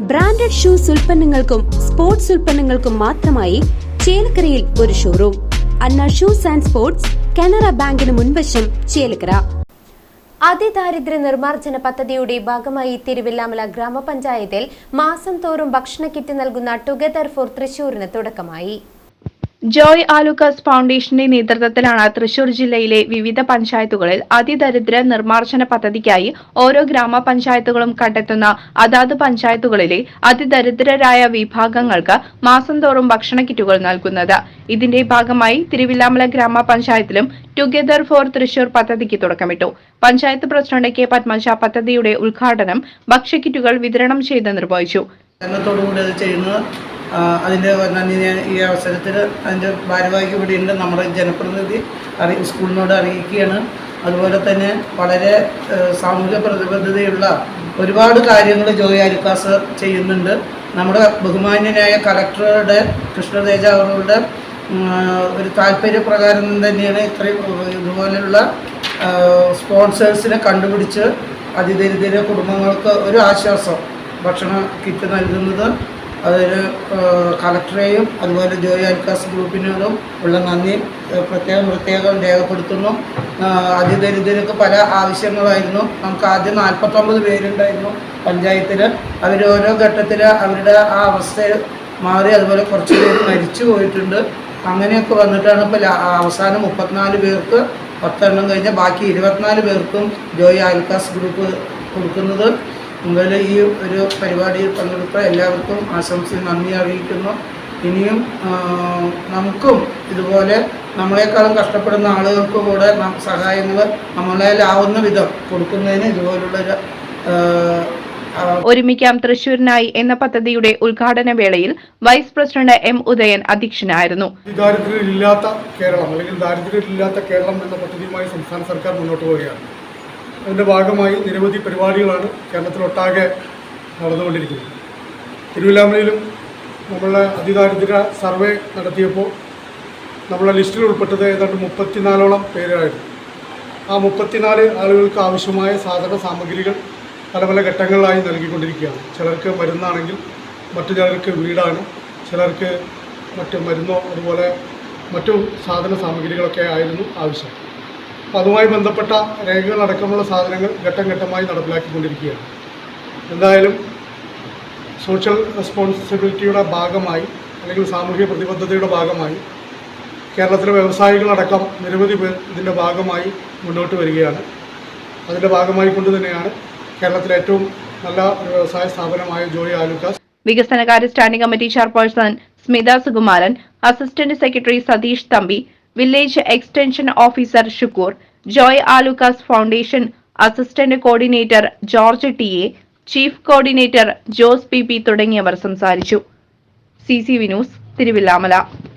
Branded shoes ഉൽപ്പന്നങ്ങൾക്കും sports ഉൽപ്പന്നങ്ങൾക്കും മാത്രമായി ചേലക്കരയിൽ ഒരു showroom Anna shoes and sports Canara ബാങ്കിന് മുൻവശം ചേലക്കര. അതിദാരിദ്ര്യ നിർമ്മാർജന പദ്ധതിയുടെ ഭാഗമായി തിരുവില്ലാമല ഗ്രാമപഞ്ചായത്തിൽ മാസം തോറും ഭക്ഷണ കിറ്റ് നൽകുന്ന ടുഗദർ ഫോർ തൃശൂരിന് തുടക്കമായി. ജോയ് ആലുക്കസ് ഫൗണ്ടേഷന്റെ നേതൃത്വത്തിലാണ് തൃശൂർ ജില്ലയിലെ വിവിധ പഞ്ചായത്തുകളിൽ അതിദരിദ്ര നിർമ്മാർജന പദ്ധതിക്കായി ഓരോ ഗ്രാമപഞ്ചായത്തുകളും കണ്ടെത്തുന്ന അതാത് പഞ്ചായത്തുകളിലെ അതിദരിദ്രരായ വിഭാഗങ്ങൾക്ക് മാസം തോറും ഭക്ഷണ കിറ്റുകൾ നൽകുന്നത്. ഇതിന്റെ ഭാഗമായി തിരുവില്ലാമല ഗ്രാമപഞ്ചായത്തിലും ടുഗദർ ഫോർ തൃശൂർ പദ്ധതിക്ക് തുടക്കമിട്ടു. പഞ്ചായത്ത് പ്രസിഡന്റ് കെ പത്മജ പദ്ധതിയുടെ ഉദ്ഘാടനം ഭക്ഷ്യക്കിറ്റുകൾ വിതരണം ചെയ്ത് നിർവഹിച്ചു. അതിന്റെ നന്ദി ഈ അവസരത്തിൽ അതിന്റെ ഭാരവാഹിക്ക് ഇവിടെ ഉണ്ട്. നമ്മുടെ ജനപ്രതിനിധി അറി സ്കൂളിനോട് അറിയിക്കുകയാണ്. അതുപോലെ തന്നെ വളരെ സാമൂഹിക പ്രതിബദ്ധതയുള്ള ഒരുപാട് കാര്യങ്ങൾ ജോയി അരിക്കാസ് ചെയ്യുന്നുണ്ട്. നമ്മുടെ ബഹുമാന്യനായ കളക്ടറുടെ കൃഷ്ണതേജ അവരുടെ ഒരു താല്പര്യപ്രകാരം തന്നെയാണ് ഇത്രയും ഇതുപോലെയുള്ള സ്പോൺസേഴ്സിനെ കണ്ടുപിടിച്ച് അതിദരിദ്ര കുടുംബങ്ങൾക്ക് ഒരു ആശ്വാസം ഭക്ഷണ കിറ്റ് നൽകുന്നത്. അതിന് കളക്ടറേയും അതുപോലെ ജോയ് അൽക്കാസ് ഗ്രൂപ്പിനോടും ഉള്ള നന്ദി പ്രത്യേകം പ്രത്യേകം രേഖപ്പെടുത്തുന്നു. അതിദരിദ്രർക്ക് പല ആവശ്യങ്ങളായിരുന്നു. നമുക്ക് ആദ്യം നാൽപ്പത്തൊമ്പത് പേരുണ്ടായിരുന്നു പഞ്ചായത്തിൽ അവർ ഓരോ ഘട്ടത്തിൽ അവരുടെ ആ അവസ്ഥയിൽ മാറി അതുപോലെ കുറച്ച് പേര് മരിച്ചു പോയിട്ടുണ്ട്. അങ്ങനെയൊക്കെ വന്നിട്ടാണ് ഇപ്പോൾ അവസാനം മുപ്പത്തിനാല് പേർക്ക് പത്തെണ്ണം കഴിഞ്ഞ ബാക്കി ഇരുപത്തിനാല് പേർക്കും ജോയ് അൽക്കാസ് ഗ്രൂപ്പ് കൊടുക്കുന്നത്. മുതൽ ഈ ഒരു പരിപാടിയിൽ പങ്കെടുത്ത എല്ലാവർക്കും ആശംസ നന്ദി അറിയിക്കുന്നു. ഇനിയും നമുക്കും ഇതുപോലെ നമ്മളെക്കാളും കഷ്ടപ്പെടുന്ന ആളുകൾക്ക് കൂടെ സഹായങ്ങൾ നമ്മളേലാവുന്ന വിധം കൊടുക്കുന്നതിന് ഇതുപോലുള്ളൊരു ഒരുമിക്കാം തൃശൂരിനായി എന്ന പദ്ധതിയുടെ ഉദ്ഘാടന വേളയിൽ വൈസ് പ്രസിഡന്റ് എം ഉദയൻ അധ്യക്ഷനായിരുന്നു. ദാരിദ്ര്യമില്ലാത്ത കേരളം അല്ലെങ്കിൽ ദാരിദ്ര്യമില്ലാത്ത കേരളം എന്ന പദ്ധതിയുമായി സംസ്ഥാന സർക്കാർ മുന്നോട്ട് പോവുകയാണ്. അതിന്റെ ഭാഗമായി നിരവധി പരിപാടികളാണ് കേരളത്തിലൊട്ടാകെ നടന്നുകൊണ്ടിരിക്കുന്നത്. തിരുവില്ലാമലയിലും നമ്മളെ അതിദാരിദ്ര്യ സർവേ നടത്തിയപ്പോൾ നമ്മളെ ലിസ്റ്റിൽ ഉൾപ്പെട്ടത് ഏതാണ്ട് മുപ്പത്തിനാലോളം പേരായിരുന്നു. ആ മുപ്പത്തിനാല് ആളുകൾക്ക് ആവശ്യമായ സാധന സാമഗ്രികൾ പല പല ഘട്ടങ്ങളിലായി നൽകിക്കൊണ്ടിരിക്കുകയാണ്. ചിലർക്ക് മരുന്നാണെങ്കിൽ മറ്റു ചിലർക്ക് വീടാണ് ചിലർക്ക് മറ്റ് മരുന്നോ അതുപോലെ മറ്റു സാധന സാമഗ്രികളൊക്കെ ആയിരുന്നു ആവശ്യം. അപ്പോൾ അതുമായി ബന്ധപ്പെട്ട രേഖകളടക്കമുള്ള സാധനങ്ങൾ ഘട്ടം ഘട്ടമായി നടപ്പിലാക്കിക്കൊണ്ടിരിക്കുകയാണ്. എന്തായാലും സോഷ്യൽ റെസ്പോൺസിബിലിറ്റിയുടെ ഭാഗമായി അല്ലെങ്കിൽ സാമൂഹ്യ പ്രതിബദ്ധതയുടെ ഭാഗമായി കേരളത്തിലെ വ്യവസായികളടക്കം നിരവധി പേർ ഇതിന്റെ ഭാഗമായി മുന്നോട്ട് വരികയാണ്. അതിന്റെ ഭാഗമായി കൊണ്ട് തന്നെയാണ് കേരളത്തിലെ ഏറ്റവും നല്ല വ്യവസായ സ്ഥാപനമായ ജോയി ആലുക്കാസ് വികസനകാര്യ standing committee chairperson Smitha Sukumaran assistant secretary Satheesh Thampi village extension officer Shukoor Joy Alukkas foundation assistant coordinator George T A chief coordinator Jose P P തുടങ്ങിയവർ സംസാരിച്ചു. C C V news Thiruvilwamala.